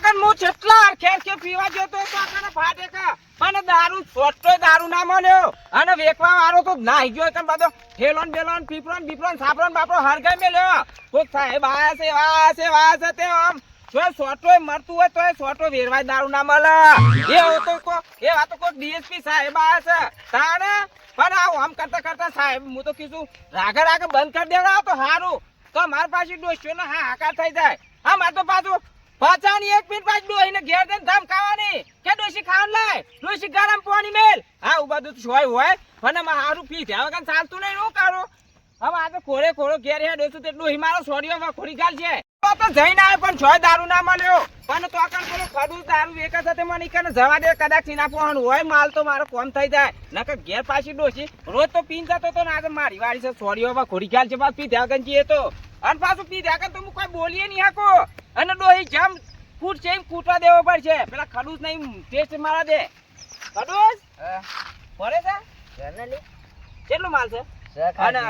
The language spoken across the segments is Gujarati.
આગળ હું જેટલા ખેર કે પીવા જતો તો આગળ ફાટે કા પણ દારૂ છોટતો દારૂ ના મળ્યો. અને વેકવા વાળો તો નાહી ગયો કે બધો ઠેલોન બેલોન, પીપરોન બીપરોન, સાપરોન બાપરો હરગાઈ મેલ્યો. કોક સાહેબ આયા છે વાયા છે વાયા છે તે આમ જો સોટોય મરતું હોય તો સોટો વેરવાય દારૂ ના મળે. એ હોય તો કો એ વાતો કો ડીએસપી સાહેબ આયા છે. તાણે? પણ આવું આમ કરતા કરતા સાહેબ, હું તો કીધું, રાગે રાગે બંધ કરી દેવડાવો તો સારું તો મારા પાસે ડોસ્યો ને હા હાકાર થઈ જાય. હા, મારે તો પાછું પાછાની એક મિનિટ પાછું ડોહીને ઘેર દઈને ધામ ખાવાની. કે ડોશી ખાવાનું લાય? ડોશી ગરમ પાણી મેલ. હા, ઊભા દૂધ તો હોય. એમાં હારું પી ત્યાં વગર ચાલતું નહીં, હું કરું? હવે આ તો ખોરે ખોરો ઘેર હે ડોસું તેટલું હિમારો સોડિયો ખોરી ગાલ છે તો તો જઈને આવ્યો પણ છોય દારૂ ના મળ્યો. પણ તો આકણ પેલો ખડું દારૂ એક જ મને ઈકન જવા દે કદાચ ના પોવાનું હોય માલ તો મારો કોમ થઈ જાય. નકર ઘેર પાછી ડોસી રોજ તો પીન જતો તો ને મારી વાળી છે સોડિયો હવે ખોરી ગાલ છે પાછું પી ત્યાં ગન તો. અને પાછું પી ત્યાં તો હું કોઈ બોલીએ નહીં હાકો. અને ડોહી જમ કૂટ છે એમ કૂટવા દેવો પડશે. પેલા ખડૂસ નહીં ટેસ્ટ મારા દે. ખડૂસ પડે છે? કેટલો માલ છે? અને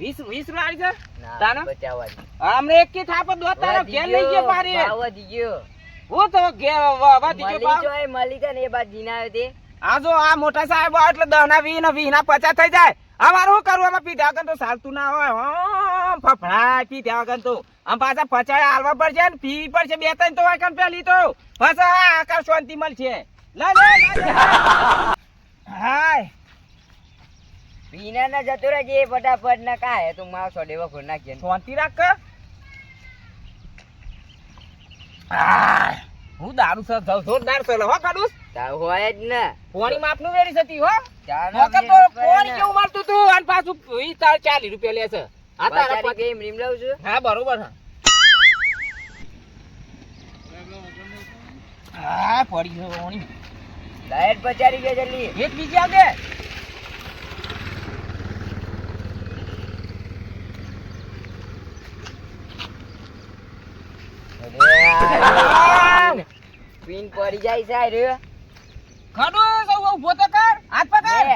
વીસ વીસ વાળી છે? તાનો? અમને એક કી થાપ દો તારો ઘેર લઈ ગયો પારી. હું તો ઘેર વધી ગયો પાર. આ જો આ મોટા સાહેબ એટલે દહ ના વી ને પચાસ થઈ જાય. અમારે શું કરવું? એમાં પીધા વગર તો ચાલતું ના હોય. ફફડા પીધા વગર તો. આમ પાછા પચાય હાલવા પડશે ને પી પડશે બે ત્રણ તો વાયકન પેલી તો. પાછા આકાર શાંતિ મળશે લે. હાય. પીના ના જતો રહેજે ફટાફટ ના કાય તું મારો સોડેવો ખોર નાખજે શાંતિ રાખ હું દારૂ સર જોરદાર સર હો કાડુસ તાવ હોય જ ને. પોણી માપનું વેરી સતી હો. વખત તો પોણી કેવું મારતું તું? અને પાછું ઈ તાર ચાલીસ રૂપિયા લે છે. આ તારા પચારી કેમ રીમ લઉં છું. હા બરોબર હા હા પડી ગયો પોણી લાઈટ પચારી ગઈ જલ્દી. એક બીજી આગે પીન પડી જાય છે રહ્યો. ખડું સૌ ઊભો તો કર હાથ પકડ.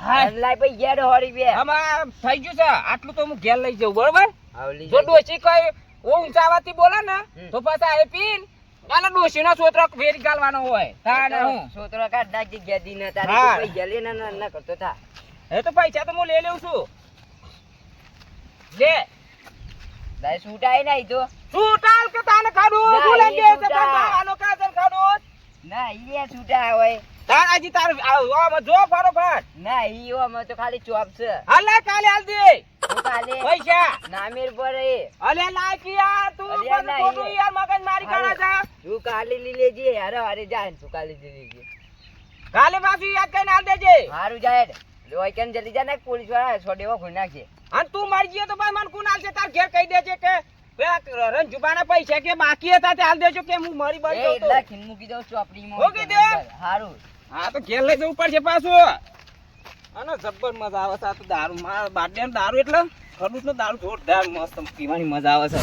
હા લાઈ ભાઈ ગયા હોરી બે. આમાં થઈ ગયું છે આટલું તો હું ઘેર લઈ જઉં બરોબર? જો ડોસી કઈ ઓ ઊંચાવાથી બોલે ને તો પાછા એ પીન અને ડોસી નો છોતરો વેરી ગાલવાનો હોય. તાને હું. છોતરો કાઢ નાખી ગયા દી ને તારે હા. તું લે ના ના કરતો થા. એ તો પૈસા તો હું લઈ લેઉં છું. લે. સૂટ આઈ નહીં તો. શું ટાલ કે તાને ખાડું શું શું છે? આનો કાજલ ખાડું ના ઈ એ છૂટા હોય. તાર આજી તાર આમ જો ફરોફટ ના ઈ ઓમ તો ખાલી ચોપ છે. હાલે કાલે હાલ દે. કાલે? પૈસા. નામેર પર એ અલે લાકી યાર તું પણ ખોટું યાર મગજ મારી કાઢા જા. તું કાલે લી લેજે અરે અરે જાય ને તું કાલે લી લેજે. કાલે પાછું યાદ કરીને હાલ દેજે. હારું જાય લોઈકન જલ્દી જા ને પોલીસવાળા છોડેવો ખોઈ નાખે અને તું મારી ગયો તો ભાઈ મને કોણ હાલશે તાર ઘેર કહી દેજે કે રંજુબાના પૈસા કે બાકી હતા તે હાલ દેજો કે હું મરી બળી જાઉં એટલા ખીન મૂકી દઉં ચોપડીમાં મૂકી દે. હારું. હા તો ઘેર લઈ જવું પડશે પાછું. અને જબ્બર મજા આવે છે આ તો દારૂ. મારા બારડે દારૂ એટલે ખરું નો દારૂ જોરદાર મસ્ત પીવાની મજા આવે છે.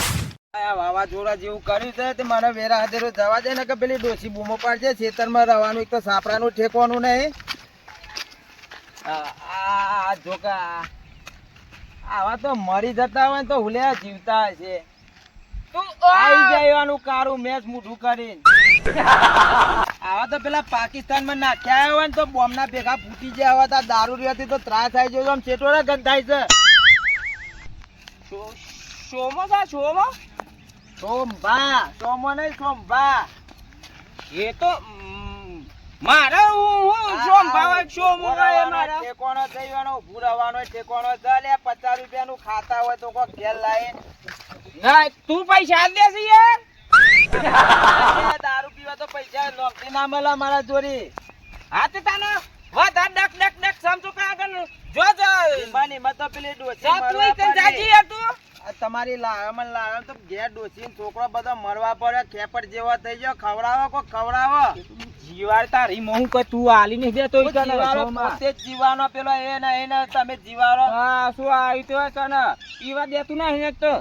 વાવાઝોડા જેવું કર્યું છે તે મને વેરા હાથેરો જવા દે ને કે પેલી ડોસી બૂમો પાડશે ખેતરમાં રહેવાનું એક તો સાપરાનું ઠેકવાનું નહીં. આ જોકા આવા તો મરી જતા હોય ને તો હુલ્યા જીવતા હશે. આઈ જવાનું કારું મેચ મૂઠું કરીને. આવા તો પેલા પાકિસ્તાનમાં નાખ્યા આવ્યા ને તો બોમ્બના ભેગા ફૂટી ગયા હોય તો દારૂ રહેતી તો ત્રાસ થાય છે આમ ચેટોરા ગંધાય છે. શોમો સા શોમો? સોમભા સોમો નહીં સોમભા. એ તો mm, હું હું શોમ ભાવ શોમો મારા. ઠેકોણો થઈ ગયો પચાસ રૂપિયાનું ખાતા હોય તો કોઈ ઘેર લાવીને ના તું પૈસા દે છે યાર. દારૂ પીવા તો પૈસા નોકરી ના મળે મારા જોડી. હા તે તાનો. વધાર ડક ડક ડક સમજો કે આગળ. જો જો. માની મત તો પેલી ડોસી જા તું જાજી યાર તું તમારી લાવવામાં લાવે તો ઘેર ડોસી છોકરો બધો મરવા પડે ખેપટ જેવો થઈ ગયો. ખવડાવો કો ખવડાવો. જીવાર તારી મોહું કે તું આલી નહીં દે તો જીવારો પોતે જીવાનો પેલો એ ને એ તમે જીવારો. હા શું આવ્યું તો તને? પીવા દેતું નહીં તો.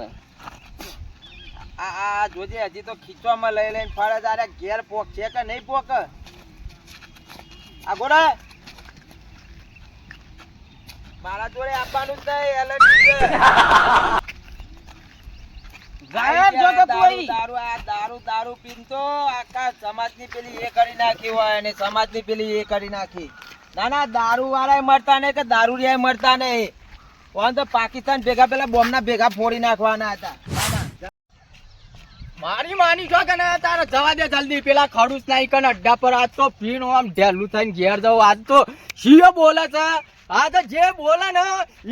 આ આ જોજે હજી તો ખીચવામાં લઈ લઈને ફરે તારે ઘેર પોક છે કે નહીં પોક? આ ગોડા! મારા જોડે આપવાનું જ નહીં એલર્જી છે. ગાયબ જો તો કોઈ. દારૂ આ દારૂ દારૂ પીને આખા સમાજની પેલી એ કરી નાખી હોય અને સમાજની પેલી એ કરી નાખી. ના ના દારૂ વાળા મળતા નહીં કે દારૂડિયા મરતા નહીં. ઓન તો પાકિસ્તાન ભેગા પેલા બોમ્બના ભેગા ફોડી નાખવાના હતા. મારી માની છો કે ના તારે જવા દે જલ્દી. પેલા ખડુસ નાઈ કન અડ્ડા પર આજ તો ફીણ આમ ઢેલું થઈને ઘેર જવું આજ તો શિયો બોલે છે. આ તો જે બોલે ને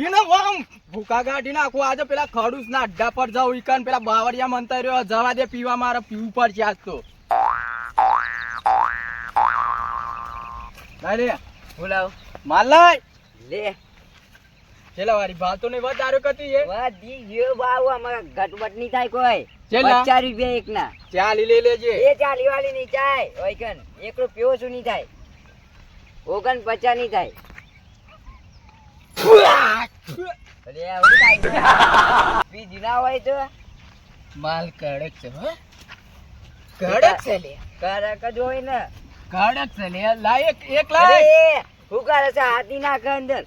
એને આમ ભૂકા કાઢી નાખું. આજે પેલા ખડુસ ના અડ્ડા પર જાવ ઈકન પેલા બાવળિયા મંતર રહ્યો જવા દે પીવા મારે પીવું પડશે આજ તો. અરે બોલાવ માલાય લે. છેલ્લા વારી ભાતો ને વધારો કતી એ. વધી ગયો બાબુ આમાં ગટબટ નહીં થાય કોઈ? પચાસ રૂપિયા એક ના ચાલી લઈ લેજે. એ ચાલી વાળી નહીં થાય ઓયકન એક રૂપિયો શું નહીં થાય. ઓગણ પચાસ નહીં થાય. અરે આવું થાય પી જુના હોય તો? માલ કડક છે હો. કડક છે લે. કરક જ હોય ને. કડક છે લે લાય એક એક અરે કરે છે હાથી નાખે અંદર.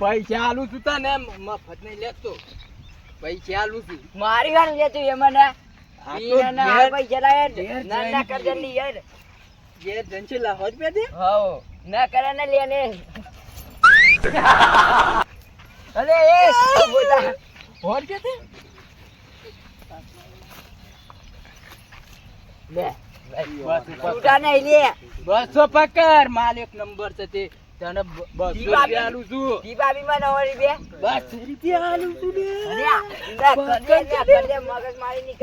પૈસા આલું છું તને મફત નહીં લેતો. પૈસા આલું મારી વાર લે તું એમાં ના આ ના પૈસા લાય ના. ના જઈને કરજે યાર. ઘેર જનશે લાહોદ પે દે હો ના કરે ને લે અરે એ બોતા હોર કે તે? લે. બસ છૂટા નહીં લે. બસો પકડ. માલ એક નંબર છે તે. તને બસો રૂપિયા આલું છું. દીપા બી માં નવ રૂપિયા બસો રૂપિયા આલું છું બે.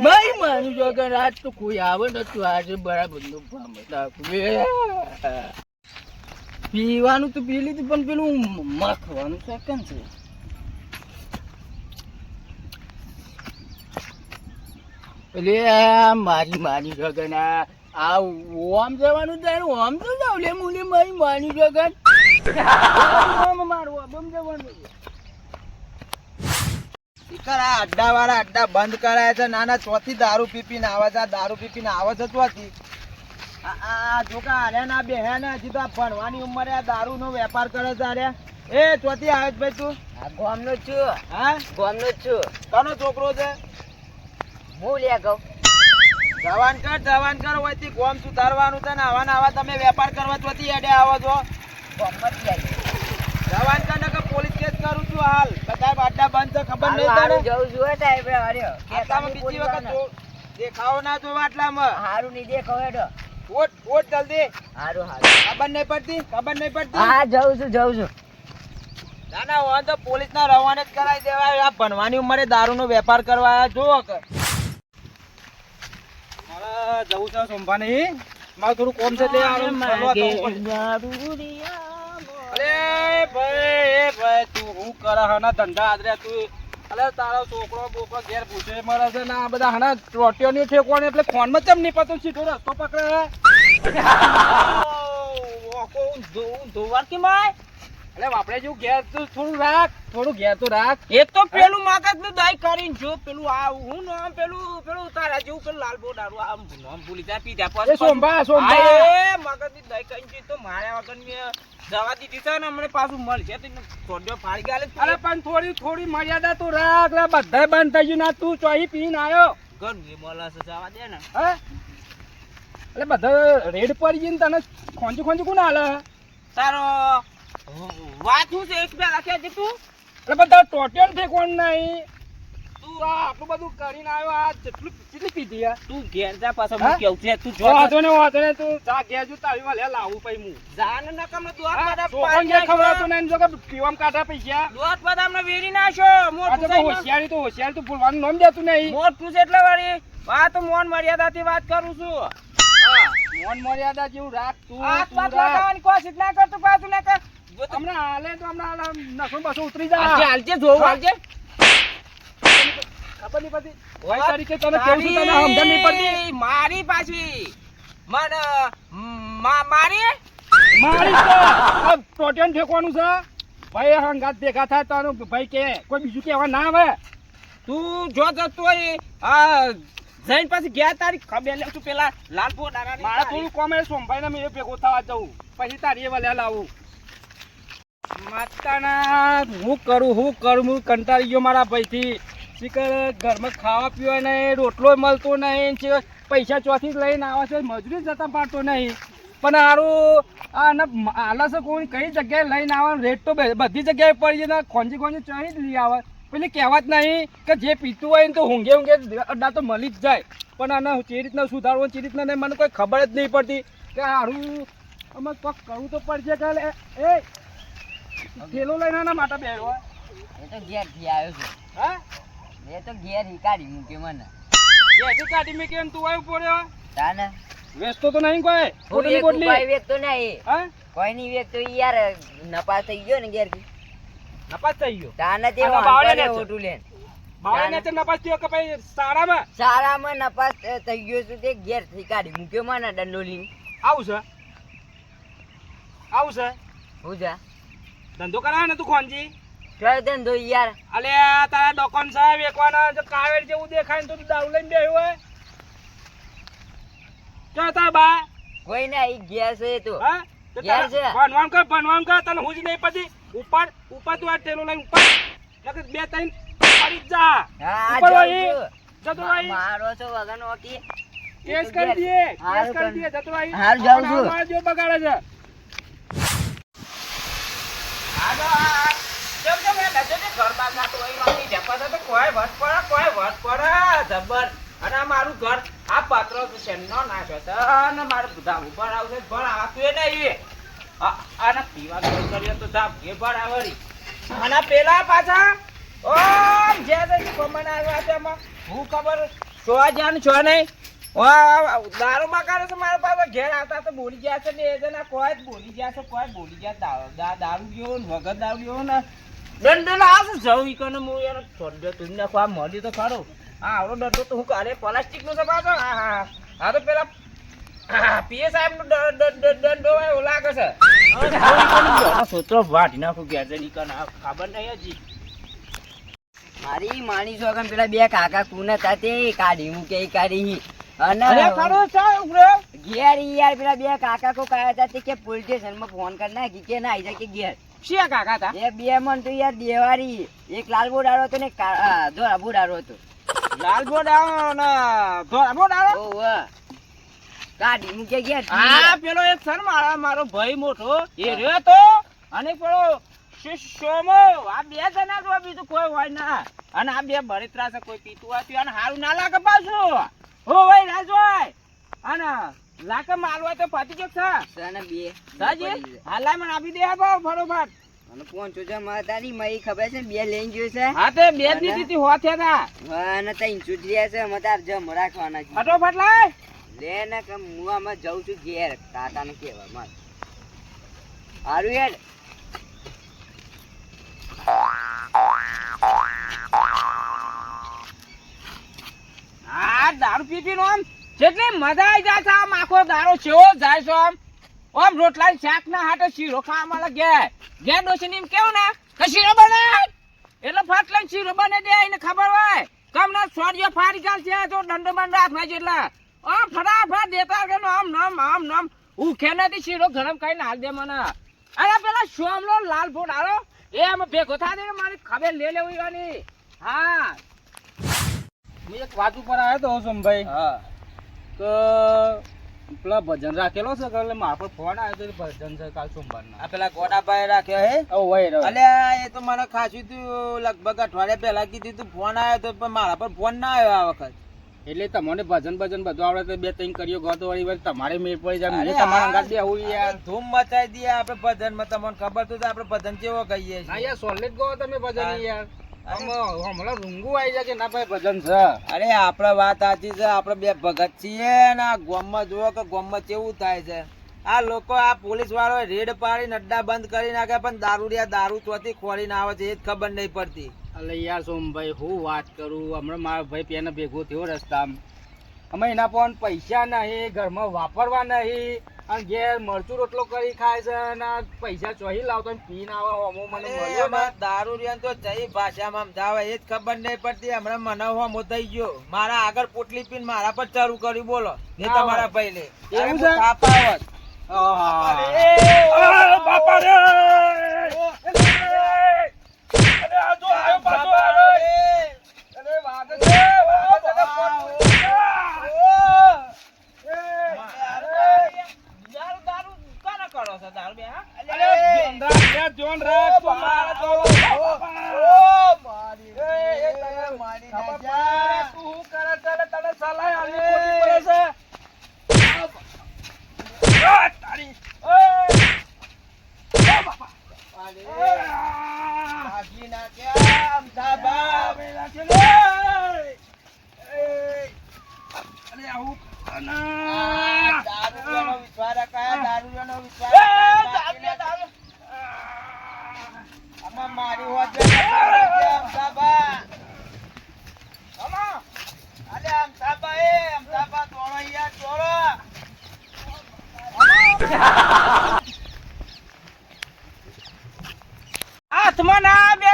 ભાઈ માનું છો કે રાત તો કોઈ આવે નતું આજે બરાબરનું નાખું પીવાનું તો પી લીધું પણ પેલું મખવાનું સેકન્ડ છે. એટલે મારી માની જગન આ ઓમ જવાનું તારું ઓમ તો જાવ લે મુલે મારી માની જગન અડ્ડા વાળા અડ્ડા બંધ કરાયા છે. નાના ચોથી દારૂ પીપીને આવે છે. દારૂ પીપીને આવે છે ચોથી જોકા હાર્યા ના બે ને હજી તો ભણવાની ઉંમરે આ દારૂ નો વેપાર કરે છે હાર્યા એ ચોથી આવે છે ભાઈ તું. આ ગામનો જ છું. હા? ગામનો જ છું. કોનો છોકરો છે? હું લે કહું જવાન કર જવાન કર. ગોમ સુધારવાનું છે ને આવા ને આવા તમે વેપાર કરવા ચોથી એડે આવો છો. જવાન કર કે પોલીસ કેસ કરું છું હાલ બધા અડ્ડા બંધ છે ખબર નહીં તને જવું છું સાહેબ, હાર્યો. આટલામાં બીજી વખત દેખાવો ના જોવા આટલામાં હારું નહીં દેખો હેડો. ઓટ ઓટ જલ્દી. હારું, હારું. ખબર નહીં પડતી ખબર નહીં પડતી. હા જઉં છું જઉં છું. ના ના વાંધો પોલીસ ના રવાને જ કરાવી દેવાય. આ ભણવાની ઉંમરે દારૂ નો વેપાર કરવા જુઓ કે મારે જવું છે સોમભા નહીં મારે થોડું કોમ છે તે ફરવા જવું પડશે. અરે ભાઈ એ ભાઈ તું હું કરે હના ધંધા આદરે તું અલે તારો છોકરો બોકરો ઘેર પૂછે મરે છે ને બધા હના રોટીઓ ની ઠેકવાની એટલે ફોનમાં ચમ નહીં પતો સીધો રસ્તો પકડે ધોવાર કે માય અલે આપણે જેવું ઘેર તો થોડું રાખ થોડું ઘેર તો રાખ. એ તો પેલું મગજનું દઈ કરીને જો પેલું આ હું નામ પેલું પેલું તારા જેવું પેલું લાલ બો દારૂ આમ નામ ભૂલી જાય પી એ સોમભા સોમભા એ મગજની દઈ કરીને તો માર્યા વગર મેં જવા દીધી છે ને હમણે પાછું મળશે તો થોડો ફાડી ગાલે અરે પણ થોડી થોડી મર્યાદા તો રાખ લે બધા બંધ થઈ ગયું ના તું ચોહી પીને આવ્યો ઘર મળે છે જવા દે ને. હે? એટલે બધા રેડ પડી ગઈ ને તને ખોંજી ખોંજી કોણ હાલે તારો વાત શું છે? એક બે રાખ્યા છે તું. એટલે બધા ટોટિયો કોણ નહીં? તું આ આટલું બધું કરીને આવ્યો આ જેટલું કેટલી પીધી આ તું ઘેર જા પાછો હું કેવું છે? તું જો વાંધો ને વાંધો ને તું જા ઘેર જો તારી વાલે લાવું પઈ હું. જાન નકમ દોત હા, બધા છોકરાને ઘેર ખવડાવતું નહીં જો કે પીવામ કાઢા પૈસા. દોત બધા અમને વેરી આ તો મોટું બહુ હોશિયારી તો હોશિયારી તું ભૂલવાનું નામ દેતું નહીં. મોટું છે એટલે વાળી. વાત તો મોન મર્યાદાથી વાત કરું છું. હા મોન મર્યાદા જેવું રાખ તું આ તું લગાવવાની કોશિશ ના કર તું પાછું ના કર. તો હમણાં હાલે તો હમણાં હાલે બસો ઉતરી જાય જા. હાલજે જોવું હાલજે. ખબર નહીં પડતી. ભાઈ તરીકે તને કેવું છું તને સમજણ નહીં પડતી? મારી પાછી. મને મારી? મારી તો પ્રોટીન ફેંકવાનું છે. ભાઈ હંગાત ભેગા થાય તારો ભાઈ કે કોઈ બીજું કહેવા ના આવે. તું જો જતો હોય આ જઈને પછી ગયા તારી ખબર લે તું પેલા લાલપુર દારાની મારા. થોડું કોમે સોમભાઈ ને મેં ભેગો થવા જવું. પછી તારી એ વલ્યા લાવું. માતાના, હું કરું હું કરું, હું કંટાળી ગયો મારા ભાઈથી. શીખર ઘરમાં ખાવા પીવા નહીં, રોટલો મળતો નહીં પૈસા ચોથી જ લઈને આવે છે, મજૂરી જતા પાડતો નહીં. પણ સારું આને આલસ કોઈ કઈ જગ્યાએ લઈને આવે રેટ તો બધી જગ્યાએ પડી જાય ખોંજી ખોંજી ચડી જ લઈ આવે. પેલી કહેવત નહીં કે જે પીતું હોય ને તો ઊંઘે ઊંઘે અડ્ડા તો મળી જ જાય. પણ આને જે રીતના સુધારવું જે રીતના મને કોઈ ખબર જ નહીં પડતી કે સારું અમે કોક કરવું તો પડશે કાલે. એ થેલો લઈને ના માટે બેરો એ તો ઘેરથી આવ્યો છે. હા? એ તો ઘેર હી કાઢી મૂકે મને. જેથી કાઢી મૂકે એમ તું આવ્યો પડ્યો તાને? વેચતો તો નહીં કોઈ? વેચું, પોટલી કોઈ વેચતો નહીં. હા? કોઈ નહીં વેચતો યાર નપાસ થઈ ગયો ને ઘેરથી નપાસ થઈ ગયો? તાને તે બાવળે ને ઓટું લેન બાવળે ને તે નપાસ થયો કે ભાઈ સારામાં સારામાં નપાસ થ- થઈ ગયો છે તે ઘેરથી કાઢી મૂક્યો મને દંડોલી આવું છે? આવું છે? હું જા. ધંધો કરાવે ને તું ખોનજી? કયો ધંધો યાર? અલે તારા દુકાન સાહેબ એકવાનો જો કાવેર જેવું દેખાય ને તો તું દારૂ લઈને બેહ્યો હોય. કયો તાર બા? કોઈ ના ઈ ગયા છે તો. હા? તે છે. ભણવાનું કર ભણવાનું કર તને હું જ નહીં પછી. ઉપર ઉપર તું આ ટેલો લઈને ઉપર. નકર બે ત્રણ પડી જા હા ઉપર હોય. જતો મારો છો વગન ઓકી કેસ કરી દે કેસ કરી દે જતો રહી. હારું જાઉં છું. જો બગાડે છે હાલો, આ કેમ કેમ કોઈ વટ કોઈ વટ જબર. અને મારું ઘર, આ પત્રો તો શેનો નાખ્યો છે અને મારે બધા ઉપર આવશે ભણ આવતું નહીં. પીવાનું બંધ કરીએ તો ધામ એ ભણ આવે અને પેલા પાછા, ઓમ, જે તે આવ્યા છે હું ખબર છો જાણ છો નહીં. દારૂ બગાડે છે મારા પાસે ઘેર આવતા તો બોલી ગયા છે એ જણા કોઈ બોલી ગયા છે, કોઈ બોલી ગયા. દારૂ ગયો વગર દારૂ ગયો ને દંડ આવશે જવું ઈ હું યાર છોડ્યો તું નાખો. આ મળ્યું તો ખરું આ આવડો દંડો તો હું કાલે પ્લાસ્ટિક છે. પાછો હા હા. હા. તો પેલા પીએ સાહેબ દંડો હોય લાગે છે. હવે જવું ઈ કને બેઠા સોતરો વાટી નાખું ગયા છે ઈ ખબર નહીં હજી. મારી માની છો પેલા બે કાકા કુના હતા તે કાઢી મૂકે કાઢી અને ખરું ઘેર યાર પેલા બે કાકા કો કાયા હતા કે પોલીસ સ્ટેશનમાં ફોન કરી નાખી કે ના આઈ જાય કે ઘેર. શિયા કાકા તા એ બે મન તો યાર દેવારી. એક લાલ બોર્ડ હતો ને ધોળા બોર્ડ હતો. લાલ બોર્ડ ને ધોળા બોર્ડ આવો ઓવ કાઢી મૂકે ગયા હા પેલો એક સર મારા મારો ભાઈ મોટો એ રહ્યો તો. અને પેલો શિ- આ બે જણા તો બીજું કોઈ હોય ના. અને આ બે બળતરા છે કોઈ પીતું આપ્યું અને સારું ના લાગે પાછું. હો ભાઈ રાજભાઈ અને લાગે માલ હોય તો પતી ગયો છે અને બે. સાજી હાલા મને આપી દે આ ફટોફટ. અને પોંચો જમા હતા ની મઈ ખબર છે ને બે લઈને ગયો છે. હા તે બે જ દીધી હો થયા હતા અને તઈ ચૂંટણી છે અમે તાર જમ રાખવાના છે ફટોફટ લાય. લે ને કે હું આમાં જઉં છું ઘેર કાકાને કેવા માર. હારું હેડ. આ દારૂ પી આમ જેટલી મજા આવી જાય આમ આખો દારો ચેવો જાય છે આમ. આમ રોટલા ને શાક ના હાટે શીરો ખાવા મળે ઘેર. ઘેર ડોસી એમ કેવું ને? કે શીરો બને? એટલે ફટ લઈને શીરો બને દે એને ખબર હોય. કમ ના સોડિયો ફાડી ગયા છે તો દંડો બંધ રાખના જેટલા. આમ ફટાફટ દેતા કે આમ નામ આમ નામ ઉખે નથી શીરો ગરમ કરીને હાલ દે મને. અરે પેલા સોમલો લાલ ફૂટ હારો એ આમ ભેગો થાય ને મારી ખબર લે લેવી વાની હા. હું એક વાત ઉપર આવ્યો તો સોમભાઈ હા. તો પેલા ભજન રાખેલો છે એટલે મારા પર ફોન આવ્યો તો ભજન છે કાલ સોમવારના. આ પેલા ગોડાભાઈ રાખ્યો હે? અલ્યા એ તો મને ખાસું તું લગભગ અઠવાડિયા પહેલા કીધું તું ફોન આવ્યો તો પણ મારા પર ફોન ના આવ્યો આ વખત. એટલે તમને ભજન ભજન બધું આવડે તો બે ત્રણ કર્યો ગયો તો વળી વળી તમારે મેળ પડી જાય મને તમારા અંગાત બે આવું યાર. ધૂમ મચાઈ દઈએ આપણે ભજનમાં તમને ખબર તો આપણે ભજન કેવો કહીએ છીએ. યાર સોલેટ ગયો તમે ભજન યાર. અરે. આપણે વાત સાચી છે આપણે બે ભગત છીએ ને આ ગામમાં જુઓ કે ગામમાં કેવું થાય છે. આ લોકો આ પોલીસ વાળો રેડ પાડીને અડ્ડા બંધ કરી નાખે પણ દારૂડિયા દારૂ ચોથી ખોરીને આવે છે એ જ ખબર નહીં પડતી. એટલે યાર સોમભાઈ હું વાત કરું? હમણાં મારો ભાઈ પેને ભેગો થયો રસ્તામાં. અમે એના પણ પૈસા નહીં ઘરમાં વાપરવા નહીં. અને ઘેર મરચું રોટલો કરી ખાય છે અને પૈસા ચોહી લાવતો ને પીન આવે હોમો મને મળ્યો દારૂ દારૂડિયા તો જઈ ભાષામાં સમજાવે એ જ ખબર નહીં પડતી હમણાં મને હોમો થઈ ગયો મારા આગળ પોટલી પીને મારા પર ચાલુ કર્યું બોલો ને તમારા ભાઈ લે એવું છે? અરે, બાપા રે! અરે, આ જો આવ્યો પાછો આવ્યો. અરે, આવશે તારું બે રાખ હાથમાં ના, બે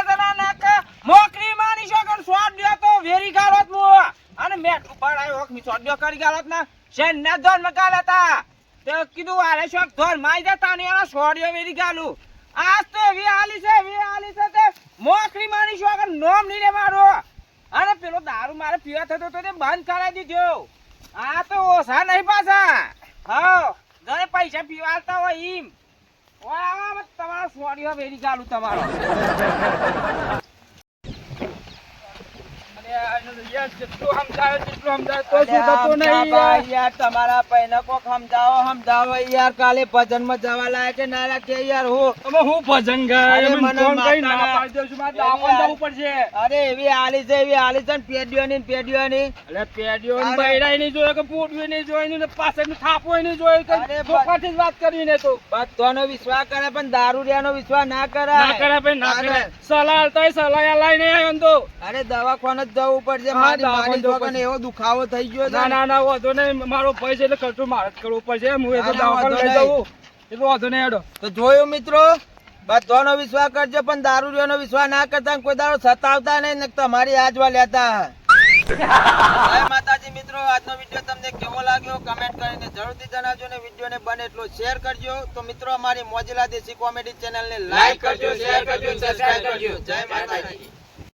આજ તો એવી આલી છે એવી હાલી છે તે મોકરી માની શકન નોમની લે મારો. અને પેલો દારૂ મારે પીવા થતો તો તે બંધ કરાવી દીધો. આ તો ઓછા નહીં પાછા. હા ઘરે પૈસા પીવા આલતા હોય એમ તમારો સ્વાડીઓ વેરી ચાલુ તમારો અને આનો યાર જેટલું સમજાવે તેટલું સમજાવે તો અલે શું થતું નહીં અમથાબા, યાર યાર, તમારા પૈને કોક સમજાવો સમજાવો યાર. કાલે ભજનમાં જવા લાયક કે ના રાખે યાર હું. હું ભજન અરે એમ મને ફોન કરી ના પાડી એવી આલી છે એવી આલી છે ને ને એટલે નહીં જોયો કે ને પાછળ થાપો નહીં જોયું કે. ચોખાથી જ વાત કરીને તો. બધાનો વિશ્વાસ કરે પણ દારૂડિયાનો વિશ્વાસ ના ના કરે ભાઈ ના કરે સલાહ આલતા સલાહ લાઈને આવ્યો ને તો. અરે દવાખાને જ જવું પડશે મારી મારી જવું એવો દુખાવો થઈ ગયો ના ના ના વાંધો નહીં. મારો ભાઈ એટલે ખર્ચો મારે જ કરવું પડશે. હું એ તો ના, ના, દવાખાને લઈ જવું એટલું વાંધો નહીં હેડો. તો જોયું મિત્રો બધાનો વિશ્વાસ કરજો પણ દારૂડિયાનો વિશ્વાસ ના કરતા કોઈ દારૂ સતાવતા નહીં તમારી આજવા લેતા જય માતાજી મિત્રો આજનો વીડિયો તમને કેવો લાગ્યો? કમેન્ટ કરીને જરૂરથી જણાવજો ને વિડીયોને બને એટલો શેર કરજો. તો મિત્રો અમારી મોજીલા દેશી કોમેડી ચેનલને લાઈક કરજો શેર કરજો સબસ્ક્રાઇબ કરજો. જય માતાજી.